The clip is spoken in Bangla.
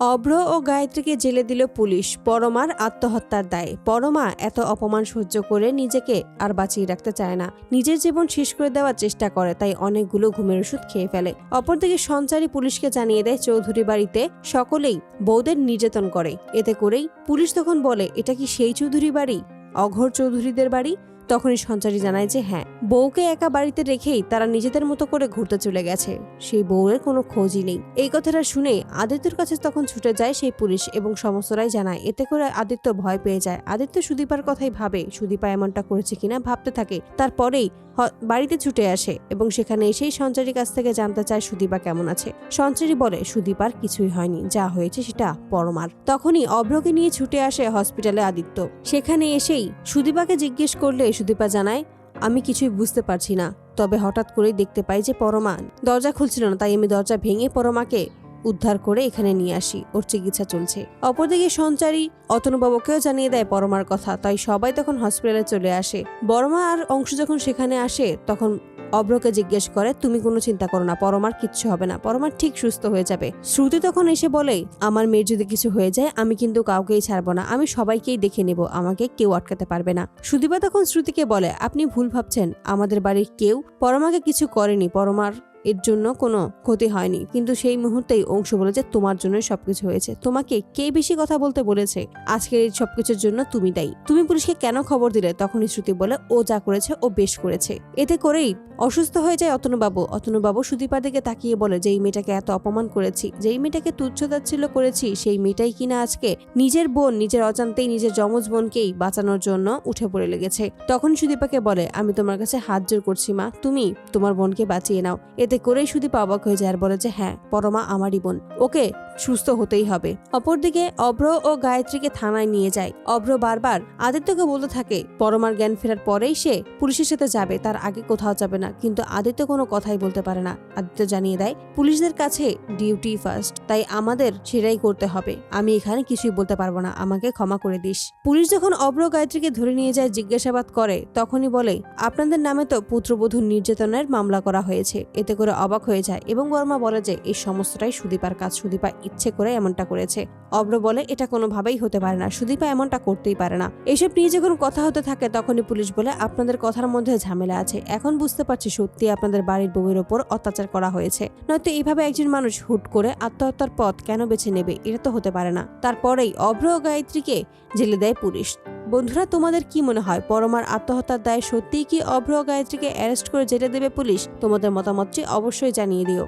অভ্র ও গায়ত্রীকে জেলে দিল পুলিশ। পরমার আত্মহত্যার দায়। পরমা এত অপমান সহ্য করে নিজেকে আর বাঁচিয়ে রাখতে চায় না। নিজের জীবন শেষ করে দেওয়ার চেষ্টা করে, তাই অনেকগুলো ঘুমের ওষুধ খেয়ে ফেলে। অপরদিকে সঞ্চারী পুলিশকে জানিয়ে দেয়, চৌধুরী বাড়িতে সকলেই বৌদের নির্যাতন করে। এতে করেই পুলিশ তখন বলে, এটা কি সেই চৌধুরী বাড়ি? অঘর চৌধুরীদের বাড়ি? তখনই সঞ্চারী জানায় যে হ্যাঁ বউকে একা বাড়িতে রেখেই তারা নিজেদের মতো করে ঘুরতে চলে গেছে। সেই বউয়ের কোনো খোঁজই নেই। এই কথাটা শুনে আদিত্যর কাছে তখন ছুটে যায় সেই পুলিশ এবং সমস্তরাই জানায়, এতে করে আদিত্য ভয় পেয়ে যায়। আদিত্য সুদীপার কথাই ভাবে, সুদীপা এমনটা করেছে কিনা ভাবতে থাকে। তারপরেই বাড়িতে ছুটে আসে এবং সেখানে এসেই সঞ্চারীর কাছ থেকে জানতে চায় সুদীপা কেমন আছে। সঞ্চারী বলে, সুদীপার কিছুই হয়নি, যা হয়েছে সেটা পরমার। তখনই অভ্রকে নিয়ে ছুটে আসে হসপিটালে আদিত্য। সেখানে এসেই সুদীপাকে জিজ্ঞেস করলে সুদীপা জানায়, আমি কিছুই বুঝতে পারছি না। তবে হঠাৎ করেই দেখতে পাই যে পরমা দরজা খুলছিল না, তাই আমি দরজা ভেঙে পরমাকে উদ্ধার করে এখানে নিয়ে আসি, ওর চিকিৎসা চলছে। অপরদিকে সঞ্চারী অতনুবাবুকেও জানিয়ে দেয় পরমার কথা, তাই সবাই তখন হসপিটালে চলে আসে। বড়মা আর অংশ যখন সেখানে আসে, তখন অব্রকে জিজ্ঞেস করে, তুমি কোনো চিন্তা করো না, পরমার কিচ্ছু হবে না, পরমার ঠিক সুস্থ হয়ে যাবে। শ্রুতি তখন এসে বলে, আমার মেয়ের যদি কিছু হয়ে যায়, আমি কিন্তু কাউকেই ছাড়বো না, আমি সবাইকেই দেখে নেব, আমাকে কেউ আটকাতে পারবে না। সুদীপা তখন শ্রুতিকে বলে, আপনি ভুল ভাবছেন, আমাদের বাড়ির কেউ পরমাকে কিছু করেনি, পরমার এর জন্য কোনো ক্ষতি হয়নি। কিন্তু সেই মুহূর্তেই অংশ বলে যে, তোমার জন্যই সবকিছু হয়েছে। তোমাকে কে বেশি কথা বলতে বলেছে? আজকের এই সবকিছুর জন্য তুমি দায়ী। তুমি পুলিশকে কেন খবর দিলে? তখনই শ্রুতি বলে, ও যা করেছে, ও বেশ করেছে। এতে করেই অসুস্থ হয়ে যায় অতনুবাবু। অতনুবাবু সুদীপার দিকে তাকিয়ে বলে যে এই মেয়েটাকে এত অপমান করেছি, যেই মেয়েটাকে তুচ্ছ তাচ্ছিল্য করেছি, সেই মেয়েটাই কিনা আজকে নিজের বোন, নিজের অজান্তেই নিজের যমজ বোনকেই বাঁচানোর জন্য উঠে পড়ে লেগেছে? তখন সুদীপাকে বলে, আমি তোমার কাছে হাত জোর করছি, মা। তুমি তোমার বোনকে বাঁচিয়ে নাও। এতে করেই শুধু অবাক হয়ে যায় আর বলে যে হ্যাঁ পরমা আমারই বোন। ওকে সুস্থ হতেই হবে। অপরদিকে অভ্র ও গায়ত্রীকে থানায় নিয়ে যায়। অভ্র বারবার আদিত্যকে বলতে থাকে, পরমার জ্ঞান ফেরার পরেই সে পুলিশের সাথে যাবে, তার আগে কোথাও যাবে না। কিন্তু আদিত্য কোনো কথাই বলতে পারে না। আদিত্য জানিয়ে দেয়, পুলিশদের কাছে ডিউটি ফার্স্ট, তাই আমাদের সেটাই করতে হবে। আমি এখানে কিছুই বলতে পারব না, আমাকে ক্ষমা করে দিস। পুলিশ যখন অভ্র গায়ত্রীকে ধরে নিয়ে যায়, জিজ্ঞাসাবাদ করে, তখনই বলে, আপনাদের নামে তো পুত্রবধূ নির্যাতনের মামলা করা হয়েছে। এতে করে অবাক হয়ে যায় এবং বর্মা বলে যে, এই সমস্তটাই সুদীপার কাজ। সুদীপা ইচ্ছে করে এমনটা করেছে। অব্র বলে, এটা কোনোভাবেই হতে পারে না। সুদীপা এমনটা করতেই পারে না। এসব নিয়ে যখন কথা হতে থাকে, তখনই পুলিশ বলে, আপনাদের কথার মধ্যে ঝামেলা আছে। এখন বুঝতে পারছি সত্যি আপনাদের বাড়ির বউয়ের ওপর অত্যাচার করা হয়েছে। নয়তো এইভাবে একজন মানুষ হুট করে আত্মহত্যার পথ কেন বেছে নেবে? এটা তো হতে পারে না। তারপরেই অভ্র গায়ত্রীকে জেলে দেয় পুলিশ। বন্ধুরা, তোমাদের কি মনে হয়? পরমার আত্মহত্যার দায়ে সত্যিই কি অভ্র গায়ত্রীকে অ্যারেস্ট করে জেলে দেবে পুলিশ? তোমাদের মতামতটি অবশ্যই জানিয়ে দিও।